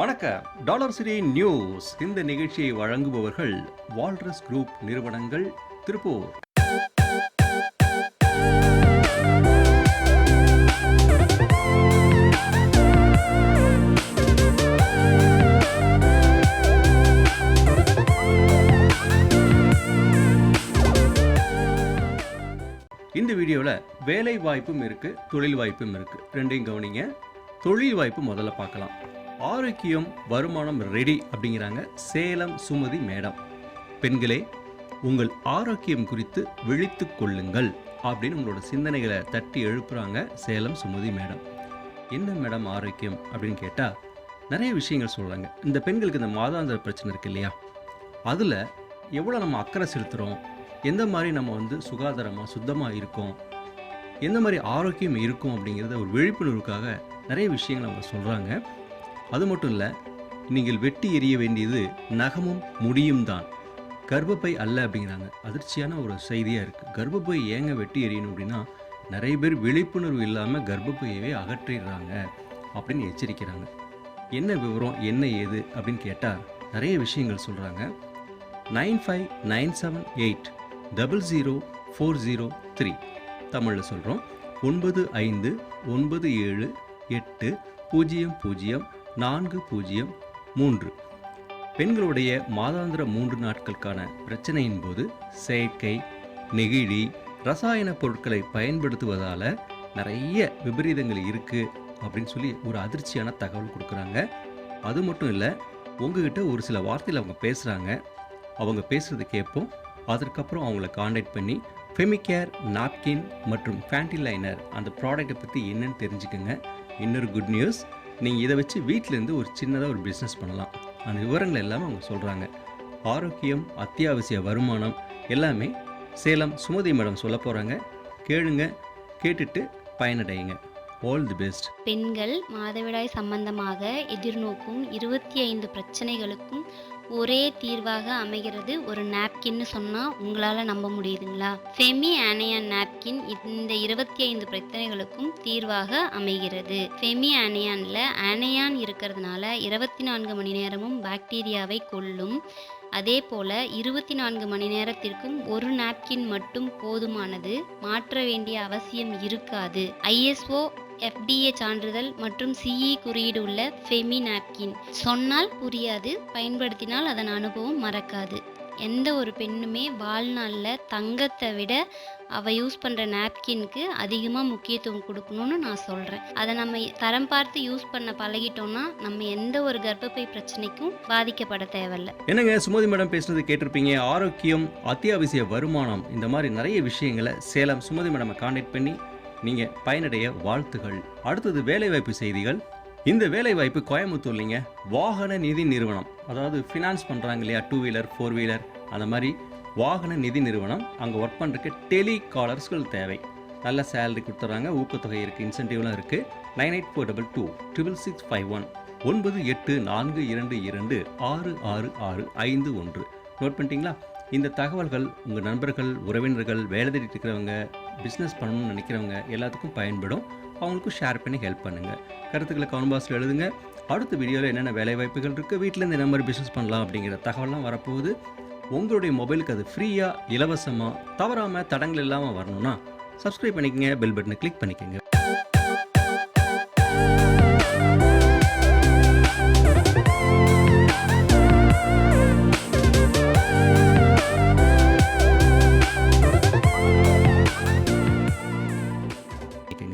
வணக்கம். டாலர் சிரி நியூஸ். இந்த நிகழ்ச்சியை வழங்குபவர்கள் வால்ரஸ் குரூப் நிறுவனங்கள் திருப்பூர். இந்த வீடியோவில் வேலை வாய்ப்பும் இருக்குது தொழில் வாய்ப்பும் இருக்குது ரெண்டையும் கவனிங்க. தொழில் வாய்ப்பு முதல்ல பார்க்கலாம். ஆரோக்கியம் வருமானம் ரெடி அப்படிங்கிறாங்க சேலம் சுமதி மேடம். பெண்களே உங்கள் ஆரோக்கியம் குறித்து விழித்து கொள்ளுங்கள் அப்படின்னு உங்களோட சிந்தனைகளை தட்டி எழுப்புறாங்க சேலம் சுமதி மேடம். என்ன மேடம் ஆரோக்கியம் அப்படின்னு கேட்டால் நிறைய விஷயங்கள் சொல்கிறாங்க இந்த பெண்களுக்கு இந்த மாதாந்திர பிரச்சனை இருக்கு இல்லையா? அதில் எவ்வளோ நம்ம அக்கறை செலுத்துகிறோம் எந்த மாதிரி நம்ம வந்து சுகாதாரமாக சுத்தமாக இருக்கோம்? எந்த மாதிரி ஆரோக்கியம் இருக்கும் அப்படிங்கிறத ஒரு விழிப்புணர்வுக்காக நிறைய விஷயங்கள் அவங்க சொல்கிறாங்க அது மட்டும் இல்லை நீங்கள் வெட்டி எறிய வேண்டியது நகமும் முடியும் தான். கர்ப்பப்பை அல்ல அப்படிங்கிறாங்க. அதிர்ச்சியான ஒரு செய்தியாக இருக்குது கர்ப்பப்பை ஏங்க வெட்டி எறியணும் அப்படின்னா நிறைய பேர் விழிப்புணர்வு இல்லாமல் கர்ப்பப்பையவே அகற்றிடுறாங்க அப்படின்னு எச்சரிக்கிறாங்க. என்ன விவரம் என்ன ஏது அப்படின்னு கேட்டால் நிறைய விஷயங்கள் சொல்கிறாங்க nine five nine seven eight double zero four zero three. தமிழில் சொல்கிறோம் ஒன்பது ஐந்து ஒன்பது ஏழு எட்டு பூஜ்ஜியம் பூஜ்ஜியம் நான்கு பூஜ்ஜியம் மூன்று. பெண்களுடைய மாதாந்திர மூன்று நாட்களுக்கான பிரச்சனையின் போது செயற்கை நெகிழி ரசாயன பொருட்களை பயன்படுத்துவதால் நிறைய விபரீதங்கள் இருக்குது அப்படின்னு சொல்லி ஒரு அதிர்ச்சியான தகவல் கொடுக்குறாங்க. அது மட்டும் இல்லை உங்ககிட்ட ஒரு சில வார்த்தையில் அவங்க பேசுகிறாங்க அவங்க பேசுகிறத கேட்போம். அதற்கப்புறம் அவங்கள காண்டாக்ட் பண்ணி ஃபெமிகேர் நாப்கின் மற்றும் ஃபேண்டிலைனர் அந்த ப்ராடக்ட்டை பற்றி என்னன்னு தெரிஞ்சுக்கோங்க. இன்னொரு குட் நியூஸ் நீங்கள் இதை வச்சு வீட்டிலேருந்து ஒரு சின்னதாக ஒரு பிஸ்னஸ் பண்ணலாம். அந்த விவரங்கள் எல்லாமே அவங்க சொல்கிறாங்க ஆரோக்கியம் அத்தியாவசிய வருமானம் எல்லாமே சேலம் சுமதி மேடம் சொல்ல போகிறாங்க கேளுங்க கேட்டுட்டு பயனடையுங்க. ஆல் தி பெஸ்ட் பெண்கள் மாதவிடாய் சம்பந்தமாக எதிர்நோக்கும் இருபத்தி ஐந்து பிரச்சனைகளுக்கும் ஒரே தீர்வாக அமைகிறது ஒரு நாப்கின்னு சொன்னால் உங்களால் நம்ப முடியுதுங்களா? ஃபெமி ஆனையான் நாப்கின் இந்த இருபத்தி ஐந்து பிரச்சனைகளுக்கும் தீர்வாக அமைகிறது. ஃபெமி ஆனையானில் ஆனையான் இருக்கிறதுனால இருபத்தி நான்கு மணி நேரமும் பாக்டீரியாவை கொல்லும். அதே போல இருபத்தி நான்கு மணி நேரத்திற்கும் ஒரு நாப்கின் மட்டும் போதுமானது. மாற்ற வேண்டிய அவசியம் இருக்காது. ஐஎஸ்ஓ எஃப்டிஏ சான்றிதழ் மற்றும் சிஇ குறியீடு உள்ள ஃபெமி நாப்கின் சொன்னால் புரியாது பயன்படுத்தினால் அதன் அனுபவம் மறக்காது. எந்த ஒரு பெண்ணுமே வாழ்நாளில் தங்கத்தை விட அவள் யூஸ் பண்ணுற நாப்கின்க்கு அதிகமாக முக்கியத்துவம் கொடுக்கணும்னு நான் சொல்கிறேன் அதை நம்ம தரம் பார்த்து யூஸ் பண்ண பழகிட்டோம்னா நம்ம எந்த ஒரு கர்ப்பப்பை பிரச்சனைக்கும் பாதிக்கப்பட தேவையில்ல. என்னங்க சுமதி மேடம் பேசுனது கேட்டிருப்பீங்க ஆரோக்கியம் அத்தியாவசிய வருமானம் இந்த மாதிரி நிறைய விஷயங்களை சேலம் சுமதி மேடமை கான்டாக்ட் பண்ணி நீங்கள் பயனடைய வாழ்த்துகள். அடுத்தது வேலைவாய்ப்பு செய்திகள். இந்த வேலைவாய்ப்பு கோயம்புத்தூர்லிங்க வாகன நிதி நிறுவனம். அதாவது ஃபினான்ஸ் பண்ணுறாங்க இல்லையா? டூ வீலர் ஃபோர் வீலர் அந்த மாதிரி வாகன நிதி நிறுவனம். அங்கே ஒர்க் பண்ணுறதுக்கு டெலி காலர்ஸ்கள் தேவை. நல்ல சேலரி கொடுத்துட்றாங்க ஊக்கத்தொகை இருக்குது இன்சென்டிவ்லாம் இருக்குது nine eight four double two triple six five one ஒன்பது எட்டு நான்கு இரண்டு இரண்டு ஆறு ஆறு ஆறு ஐந்து ஒன்று. நோட் பண்ணிட்டீங்களா? இந்த தகவல்கள் உங்கள் நண்பர்கள் உறவினர்கள் வேலை தேடிட்டு இருக்கிறவங்க பிஸ்னஸ் பண்ணணும்னு நினைக்கிறவங்க எல்லாத்துக்கும் பயன்படும். அவங்களுக்கும் ஷேர் பண்ணி ஹெல்ப் பண்ணுங்கள் கருத்துக்களை கமெண்ட் பாக்ஸில் எழுதுங்க. அடுத்த வீடியோவில் என்னென்ன வேலை வாய்ப்புகள் இருக்குது வீட்டிலேருந்து என்ன மாதிரி பிஸ்னஸ் பண்ணலாம் அப்படிங்கிற தகவல்லாம் வரப்போகுது. உங்களுடைய மொபைலுக்கு அது ஃப்ரீயாக இலவசமாக தவறாமல் தடங்கள் இல்லாமல் வரணும்னா சப்ஸ்கிரைப் பண்ணிக்கங்க பெல் பட்டனை கிளிக் பண்ணிக்கங்க.